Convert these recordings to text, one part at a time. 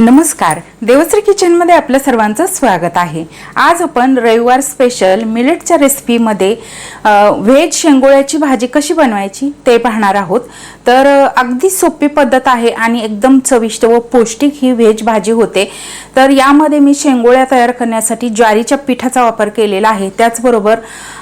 नमस्कार. देवश्री किचनमध्ये आपलं सर्वांचं स्वागत आहे. आज आपण रविवार स्पेशल मिलेटच्या रेसिपीमध्ये व्हेज शेंगोळ्याची भाजी कशी बनवायची ते पाहणार आहोत. तर अगदी सोपी पद्धत आहे आणि एकदम चविष्ट व पौष्टिक ही व्हेज भाजी होते. तर यामध्ये मी शेंगोळ्या तयार करण्यासाठी ज्वारीच्या पिठाचा वापर केलेला आहे. त्याचबरोबर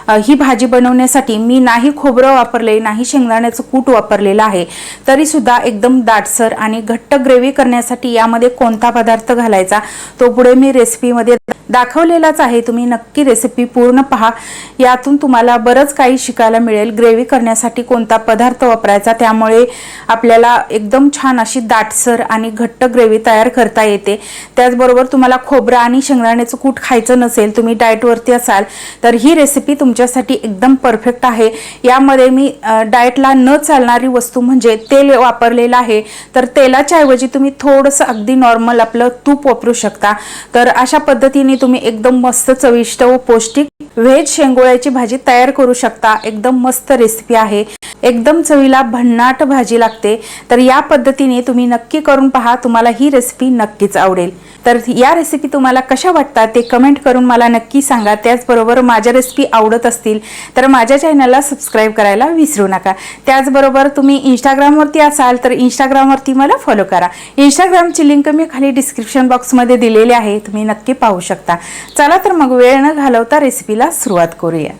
ही भाजी बनवण्यासाठी मी नाही खोबरं वापरले नाही शेंगदाण्याचं कूट वापरलेलं आहे. तरी सुद्धा एकदम दाटसर आणि घट्ट ग्रेव्ही करण्यासाठी यामध्ये कोणता पदार्थ घालायचा तो पुढे मी रेसिपीमध्ये दाखवलेलाच आहे. तुम्ही नक्की रेसिपी पूर्ण पहा. यातून तुम्हाला बरंच काही शिकायला मिळेल. ग्रेव्ही करण्यासाठी कोणता पदार्थ वापरायचा त्यामुळे आपल्याला एकदम छान अशी दाटसर आणि घट्ट ग्रेव्ही तयार करता येते. त्याचबरोबर तुम्हाला खोबरं आणि शेंगदाण्याचं कूट खायचं नसेल तुम्ही डाएटवरती असाल तर ही रेसिपी तुमच्यासाठी एकदम परफेक्ट आहे. यामध्ये मी डाएटला न चालणारी वस्तू म्हणजे तेल वापरलेलं आहे. तर तेलाच्या ऐवजी तुम्ही थोडंसं अगदी नॉर्मल आपलं तूप वापरू शकता. तर अशा पद्धतीने तुम्ही एकदम मस्त चविष्ट व पौष्टिक व्हेज शेंगोळ्याची भाजी तयार करू शकता. एकदम मस्त रेसिपी आहे. एकदम चवीला भन्नाट भाजी लागते तर या पद्धतीने तुम्ही नक्की करून पहा तुम्हाला ही रेसिपी नक्कीच आवडेल. तर या रेसिपी तुम्हाला कशा वाटतात ते कमेंट करून मला नक्की सांगा. त्याचबरोबर माझ्या रेसिपी आवडत असतील तर माझ्या चॅनलला सबस्क्राईब करायला विसरू नका. त्याचबरोबर तुम्ही इंस्टाग्रामवरती असाल तर इंस्टाग्रामवरती मला फॉलो करा. इंस्टाग्रामची लिंक मी खाली डिस्क्रिप्शन बॉक्समध्ये दिलेली आहे तुम्ही नक्की पाहू शकता. चला तर मग वेळ न घालवता रेसिपीला सुरुवात करूया.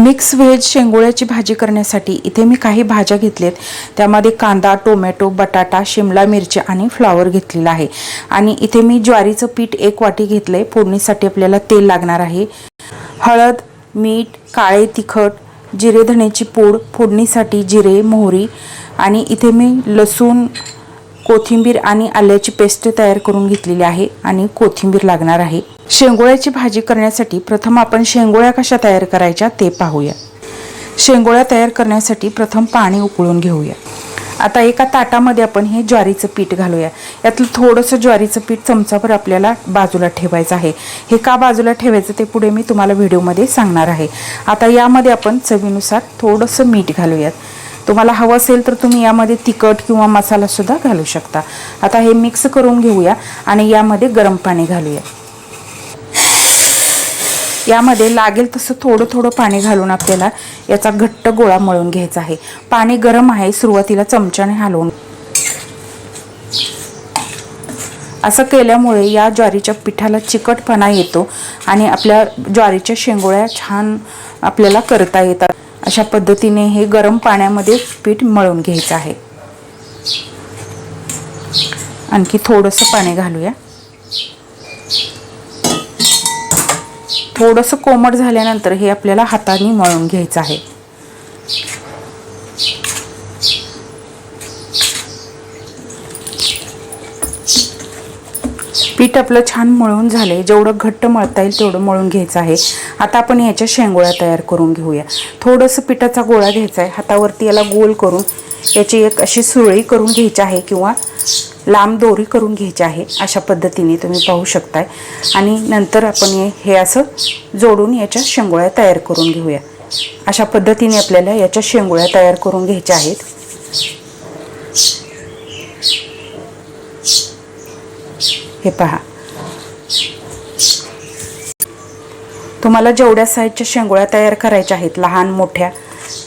मिक्स व्हेज शेंगोळ्याची भाजी करण्यासाठी इथे मी काही भाज्या घेतल्यात त्यामध्ये कांदा टोमॅटो बटाटा शिमला मिरची आणि फ्लॉवर घेतलेला आहे. आणि इथे मी ज्वारीचं पीठ एक वाटी घेतलं आहे फोडणीसाठी आपल्याला तेल लागणार आहे. हळद मीठ काळे तिखट जिरे धण्याची पूड फोडणीसाठी जिरे मोहरी आणि इथे मी लसूण कोथिंबीर आणि आल्याची पेस्ट तयार करून घेतलेली आहे आणि कोथिंबीर लागणार आहे. शेंगोळ्याची भाजी करण्यासाठी प्रथम आपण शेंगोळ्या कशा तयार करायच्या ते पाहूया. शेंगोळ्या तयार करण्यासाठी प्रथम पाणी उकळून घेऊया. आता एका ताटामध्ये आपण हे ज्वारीचं पीठ घालूया. यातलं थोडंसं ज्वारीचं पीठ चमचाभर आपल्याला बाजूला ठेवायचं आहे. हे का बाजूला ठेवायचं ते पुढे मी तुम्हाला व्हिडिओमध्ये सांगणार आहे. आता यामध्ये आपण चवीनुसार थोडंसं मीठ घालूयात. तुम्हाला हवं असेल तर तुम्ही यामध्ये तिखट किंवा मसालासुद्धा घालू शकता. आता हे मिक्स करून घेऊया आणि यामध्ये गरम पाणी घालूया. यामध्ये लागेल तसं थोडं थोडं पाणी घालून आपल्याला याचा घट्ट गोळा मळून घ्यायचा आहे. पाणी गरम आहे सुरुवातीला चमच्याने हलवून. असं केल्यामुळे या ज्वारीच्या पिठाला चिकटपणा येतो आणि आपल्या ज्वारीच्या शेंगोळ्या छान आपल्याला करता येतात. अशा पद्धतीने हे गरम पाण्यामध्ये पीठ मळून घ्यायचं आहे. आणखी थोडंसं पाणी घालूया. थोडंसं कोमट झाल्यानंतर हे आपल्याला हाताने मळून घ्यायचं आहे. पीठ आपलं छान मळून झाले जेवढं घट्ट मळता येईल तेवढं मळून घ्यायचं आहे. आता आपण याच्या शेंगोळ्या तयार करून घेऊया. थोडंसं पिठाचा गोळा घ्यायचा आहे. हातावरती याला गोल करून याची एक अशी सुरळी करून घ्यायची आहे किंवा लांब दोरी करून घ्यायची आहे. अशा पद्धतीने तुम्ही पाहू शकताय. आणि नंतर आपण हे- हे असं जोडून याच्या शेंगोळ्या तयार करून घेऊया. अशा पद्धतीने आपल्याला याच्या शेंगोळ्या तयार करून घ्यायच्या आहेत. हे पहा. तुम्हाला जेवढ्या साईजच्या शेंगोळ्या तयार करायच्या आहेत लहान मोठ्या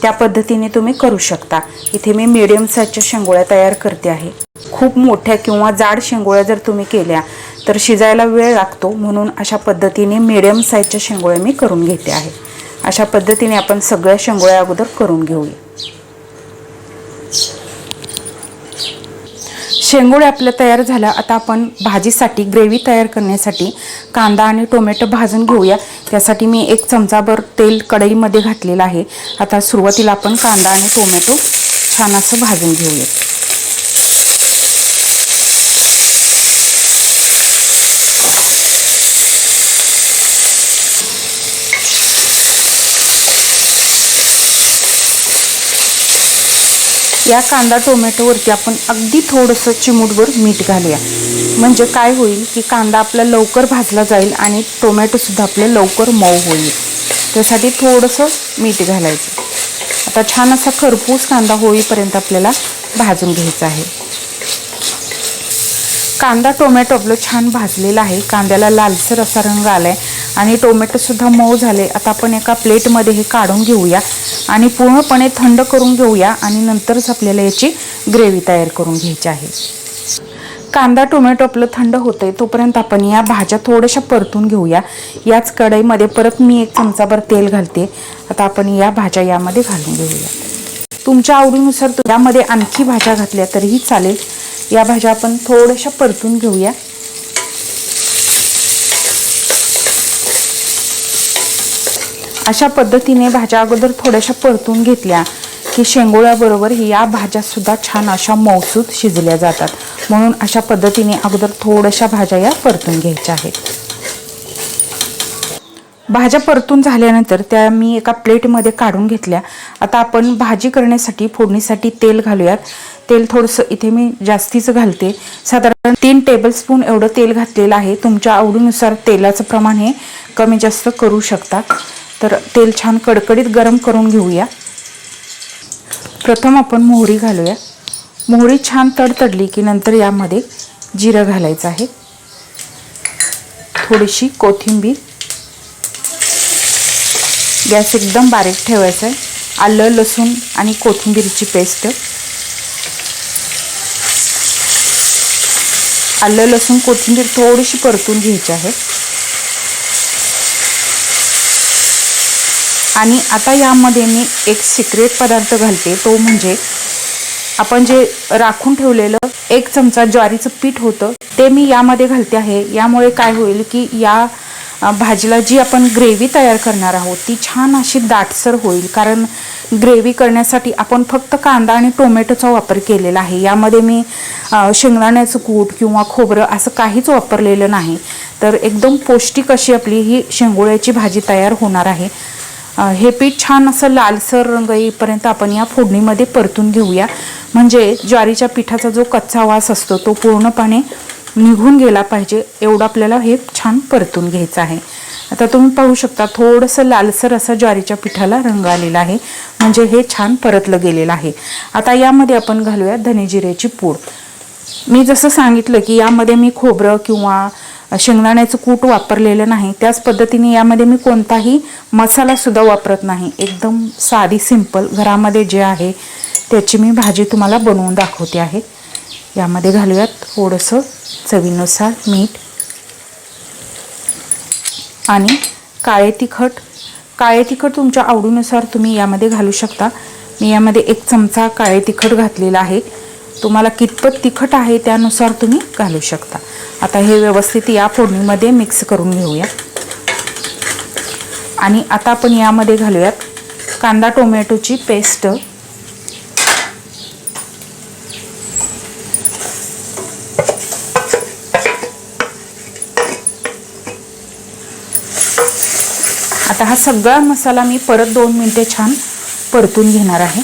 त्या पद्धतीने तुम्ही करू शकता. इथे मी मिडियम साईजच्या शेंगोळ्या तयार करते आहे. खूप मोठ्या किंवा जाड शेंगोळ्या जर तुम्ही केल्या तर शिजायला वेळ लागतो. म्हणून अशा पद्धतीने मिडियम साईजच्या शेंगोळ्या मी करून घेते आहे. अशा पद्धतीने आपण सगळ्या शेंगोळ्या अगोदर करून घेऊया. शेंगोळे आपल्या तयार झाल्या आता आपण भाजीसाठी ग्रेव्ही तयार करण्यासाठी कांदा आणि टोमॅटो भाजून घेऊया. त्यासाठी मी एक चमचाभर तेल कढईमध्ये घातलेलं आहे. आता सुरुवातीला आपण कांदा आणि टोमॅटो छान असं भाजून घेऊया या कांदा टोमॅटोवरती आपण अगदी थोडंसं चिमूटभर मीठ घालूया. म्हणजे काय होईल की कांदा आपला लवकर भाजला जाईल आणि टोमॅटोसुद्धा आपले लवकर मऊ होईल. त्यासाठी थोडंसं मीठ घालायचं. आता छान असा खरपूस कांदा होईपर्यंत आपल्याला भाजून घ्यायचा आहे. कांदा टोमॅटो आपलं छान भाजलेला आहे. कांद्याला लालसर असा रंग आला आहे आणि टोमॅटोसुद्धा मऊ झाले. आता आपण एका प्लेटमध्ये हे काढून घेऊया. आणि पूर्णपणे थंड करून घेऊया आणि नंतरच आपल्याला याची ग्रेव्ही तयार करून घ्यायची आहे. कांदा टोमॅटो आपलं थंड होतंय तोपर्यंत आपण या भाज्या थोड्याशा परतून घेऊया. याच कढईमध्ये परत मी एक चमचाभर तेल घालते. आता आपण या भाज्या यामध्ये घालून घेऊया. तुमच्या आवडीनुसार यामध्ये आणखी भाज्या घातल्या तरीही चालेल. या भाज्या आपण थोड्याशा परतून घेऊया. अशा पद्धतीने भाज्या अगोदर थोड्याशा परतून घेतल्या की शेंगोळ्याबरोबर या भाज्यासुद्धा छान अशा मौसूद शिजल्या जातात. म्हणून अशा पद्धतीने अगोदर थोड्याशा भाज्या या परतून घ्यायच्या आहेत. भाज्या परतून झाल्यानंतर त्या मी एका प्लेटमध्ये काढून घेतल्या. आता आपण भाजी करण्यासाठी फोडणीसाठी तेल घालूयात. तेल थोडंसं इथे मी जास्तीचं घालते. साधारण तीन टेबलस्पून एवढं तेल घातलेलं आहे. तुमच्या आवडीनुसार तेलाचं प्रमाण हे कमी जास्त करू शकता. तर तेल छान कडकडीत गरम करून घेऊया. प्रथम आपण मोहरी घालूया. मोहरी छान तडतडली की नंतर यामध्ये जिरं घालायचं आहे. थोडीशी कोथिंबीर. गॅस एकदम बारीक ठेवायचा आहे. आलं लसूण आणि कोथिंबीरची पेस्ट. आलं लसूण कोथिंबीर थोडीशी परतून घ्यायची आहे. आणि आता यामध्ये मी एक सिक्रेट पदार्थ घालते. तो म्हणजे आपण जे राखून ठेवलेलं एक चमचा ज्वारीचं पीठ होतं ते मी यामध्ये घालते आहे. यामुळे काय होईल की या भाजीला जी आपण ग्रेव्ही तयार करणार आहोत ती छान अशी दाटसर होईल. कारण ग्रेव्ही करण्यासाठी आपण फक्त कांदा आणि टोमॅटोचा वापर केलेला आहे. यामध्ये मी शेंगदाण्याचं कूट किंवा खोबरं असं काहीच वापरलेलं नाही. तर एकदम पौष्टिक अशी आपली ही शेंगोळ्याची भाजी तयार होणार आहे. हे पीठ छान असं लालसर रंग येईपर्यंत आपण या फोडणीमध्ये परतून घेऊया. म्हणजे ज्वारीच्या पिठाचा जो कच्चा वास असतो तो पूर्णपणे निघून गेला पाहिजे एवढं आपल्याला हे छान परतून घ्यायचं आहे. आता तुम्ही पाहू शकता थोडंसं लालसर असं ज्वारीच्या पिठाला रंग आलेला आहे. म्हणजे हे छान परतलं गेलेलं आहे. आता यामध्ये आपण घालूया धनेजिऱ्याची पूड. मी जसं सांगितलं की यामध्ये मी खोबरं किंवा शेंगदाण्याचं कूट वापरलेलं नाही. त्याच पद्धतीने यामध्ये मी कोणताही मसालासुद्धा वापरत नाही. एकदम साधी सिंपल घरामध्ये जे आहे त्याची मी भाजी तुम्हाला बनवून दाखवते आहे. यामध्ये घालूयात थोडंसं चवीनुसार मीठ आणि काळे तिखट. काळे तिखट तुमच्या आवडीनुसार तुम्ही यामध्ये घालू शकता. मी यामध्ये एक चमचा काळे तिखट घातलेला आहे. तुम्हाला कितपत तिखट आहे त्यानुसार तुम्ही घालू शकता. आता हे व्यवस्थित या फोडणीमध्ये मिक्स करून घेऊया आणि आता आपण यामध्ये घालूयात कांदा टोमॅटोची पेस्ट. आता हा सगळा मसाला मी परत दोन मिनिटे छान परतून घेणार आहे.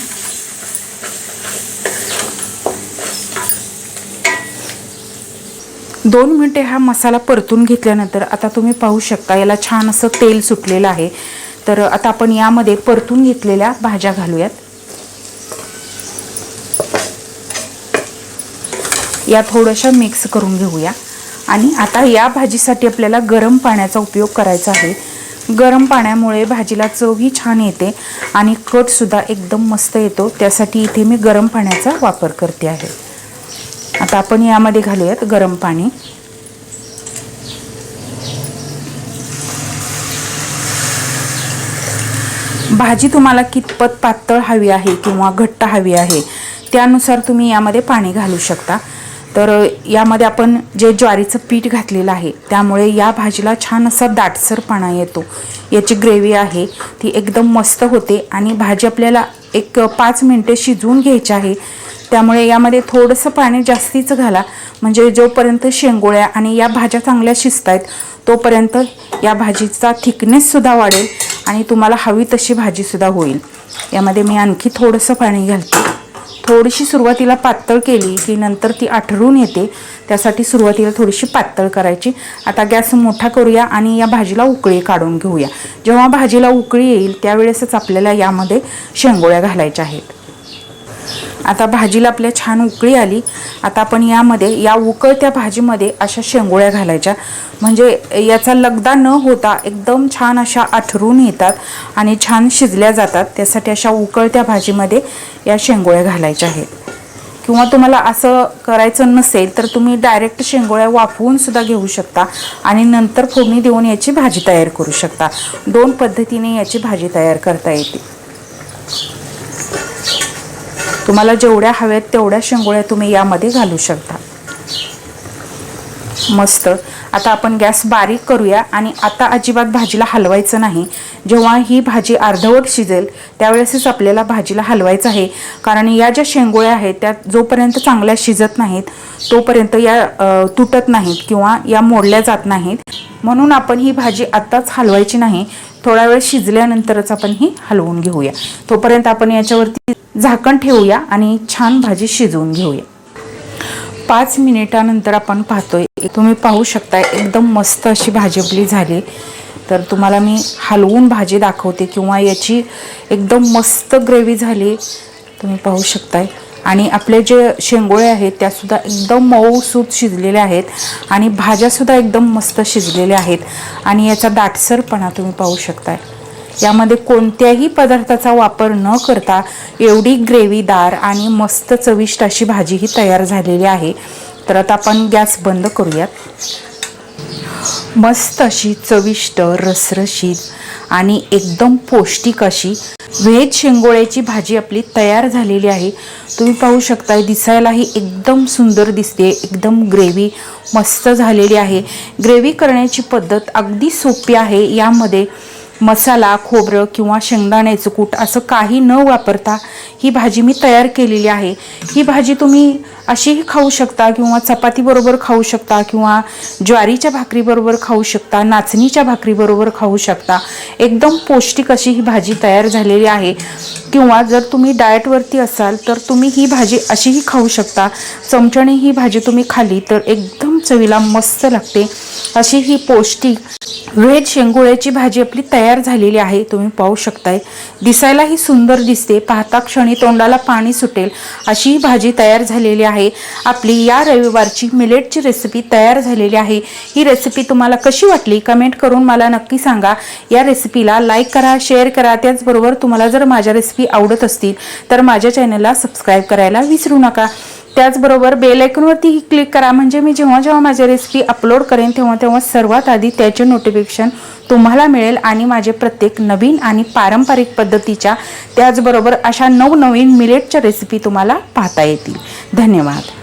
दोन मिनिटे हा मसाला परतून घेतल्यानंतर आता तुम्ही पाहू शकता याला छान असं तेल सुटलेलं आहे. तर आता आपण यामध्ये परतून घेतलेल्या भाज्या घालूयात. या थोड्याशा मिक्स करून घेऊया. आणि आता या भाजीसाठी आपल्याला गरम पाण्याचा उपयोग करायचा आहे. गरम पाण्यामुळे भाजीला चवही छान येते आणि कटसुद्धा एकदम मस्त येतो. त्यासाठी इथे मी गरम पाण्याचा वापर करते आहे. आता आपण यामध्ये घालूयात गरम पाणी. भाजी तुम्हाला कितपत पातळ हवी आहे किंवा घट्ट हवी आहे त्यानुसार तुम्ही यामध्ये पाणी घालू शकता. तर यामध्ये आपण जे ज्वारीचं पीठ घातलेलं आहे त्यामुळे या भाजीला छान असा दाटसरपणा येतो. याची ग्रेव्ही आहे ती एकदम मस्त होते आणि भाजी आपल्याला एक पाच मिनटे शिजवून घ्यायची आहे. त्यामुळे यामध्ये थोडंसं पाणी जास्तीचं घाला. म्हणजे जोपर्यंत शेंगोळ्या आणि या भाज्या चांगल्या शिजत आहेत तोपर्यंत या भाजीचा थिकनेससुद्धा वाढेल आणि तुम्हाला हवी तशी भाजीसुद्धा होईल. यामध्ये मी आणखी थोडंसं पाणी घालते. थोडीशी सुरुवातीला पातळ केली की नंतर ती आठरून येते. त्यासाठी सुरुवातीला थोडीशी पातळ करायची. आता गॅस मोठा करूया आणि या भाजीला उकळी काढून घेऊया. जेव्हा भाजीला उकळी येईल त्यावेळेसच आपल्याला यामध्ये शेंगोळ्या घालायच्या आहेत. आता भाजीला आपल्या छान उकळी आली. आता आपण यामध्ये या उकळत्या भाजीमध्ये अशा शेंगोळ्या घालायच्या. म्हणजे याचा लगदा न होता एकदम छान अशा आठरून येतात आणि छान शिजल्या जातात. त्यासाठी अशा उकळत्या भाजीमध्ये या शेंगोळ्या घालायच्या आहेत. किंवा तुम्हाला असं करायचं नसेल तर तुम्ही डायरेक्ट शेंगोळ्या वाफवून सुद्धा घेऊ शकता आणि नंतर फोडणी देऊन याची भाजी तयार करू शकता. दोन पद्धतीने याची भाजी तयार करता येते. तुम्हाला जेवढ्या हव्यात तेवढ्या शेंगोळ्या तुम्ही यामध्ये घालू शकता. मस्त. आता आपण गॅस बारीक करूया आणि आता अजिबात भाजीला हलवायचं नाही. जेव्हा ही भाजी अर्धवट शिजेल त्यावेळेसच आपल्याला भाजीला हलवायचं आहे. कारण या ज्या शेंगोळ्या आहेत त्या जोपर्यंत चांगल्या शिजत नाहीत तोपर्यंत या तुटत नाहीत किंवा या मोडल्या जात नाहीत. म्हणून आपण ही भाजी आत्ताच हलवायची नाही. थोडा वेळ शिजल्यानंतरच आपण ही हलवून घेऊया. तोपर्यंत आपण याच्यावरती झाकण ठेवूया आणि छान भाजी शिजवून घेऊया. पाच मिनिटानंतर आपण पाहतोय तुम्ही पाहू शकता एकदम मस्त अशी भाजी आपली झाली. तर तुम्हाला मी हलवून भाजी दाखवते किंवा याची एकदम मस्त ग्रेव्ही झाली तुम्ही पाहू शकताय. आणि आपले जे शेंगोळे आहेत त्यासुद्धा एकदम मऊसूत शिजलेल्या आहेत आणि भाज्यासुद्धा एकदम मस्त शिजलेल्या आहेत. आणि याचा दाटसरपणा तुम्ही पाहू शकताय. यामध्ये कोणत्याही पदार्थाचा वापर न करता एवढी ग्रेव्हीदार आणि मस्त चविष्ट अशी भाजी ही तयार झालेली आहे. तर आता आपण गॅस बंद करूयात. मस्त अशी चविष्ट रसरशीत आणि एकदम पौष्टिक अशी व्हेज शेंगोळ्याची भाजी आपली तयार झालेली आहे. तुम्ही पाहू शकताय दिसायलाही एकदम सुंदर दिसते एकदम ग्रेव्ही मस्त झालेली आहे. ग्रेव्ही करण्याची पद्धत अगदी सोपी आहे. यामध्ये मसाला खोबरं किंवा शेंगदाण्याचं कूट असं काही न वापरता ही भाजी मी तयार केलेली आहे. ही भाजी तुम्ही अशीही खाऊ शकता किंवा चपातीबरोबर खाऊ शकता किंवा ज्वारीच्या भाकरीबरोबर खाऊ शकता नाचणीच्या भाकरीबरोबर खाऊ शकता. एकदम पौष्टिक अशी ही भाजी तयार झालेली आहे. किंवा जर तुम्ही डाएटवरती असाल तर तुम्ही ही भाजी अशीही खाऊ शकता. चमच्याने ही भाजी तुम्ही खाली तर एकदम चवीला मस्त लागते. अशी ही पौष्टिक व्हेज शेंगोळ्याची भाजी आपली तयार झालेली आहे. तुम्ही पाहू शकताय. दिसायलाही सुंदर दिसते. पाहता क्षणी तोंडाला पाणी सुटेल अशी ही भाजी तयार झालेली आहे. आपली या रविवारची मिलेटची रेसिपी तयार झालेली आहे. ही रेसिपी तुम्हाला कशी वाटली? कमेंट करून मला नक्की सांगा. या रेसिपीला लाईक करा शेअर करा. त्याचबरोबर तुम्हाला जर माझ्या रेसिपी आवडत असतील तर माझ्या चॅनलला सबस्क्राईब करायला विसरू नका. त्याचबरोबर बेलायकनवरतीही क्लिक करा. म्हणजे मी जेव्हा जेव्हा माझ्या रेसिपी अपलोड करेन तेव्हा तेव्हा सर्वात आधी त्याचे नोटिफिकेशन तुम्हाला मिळेल आणि माझे प्रत्येक नवीन आणि पारंपरिक पद्धतीच्या त्याचबरोबर अशा नवनवीन मिलेटच्या रेसिपी तुम्हाला पाहता येतील. धन्यवाद.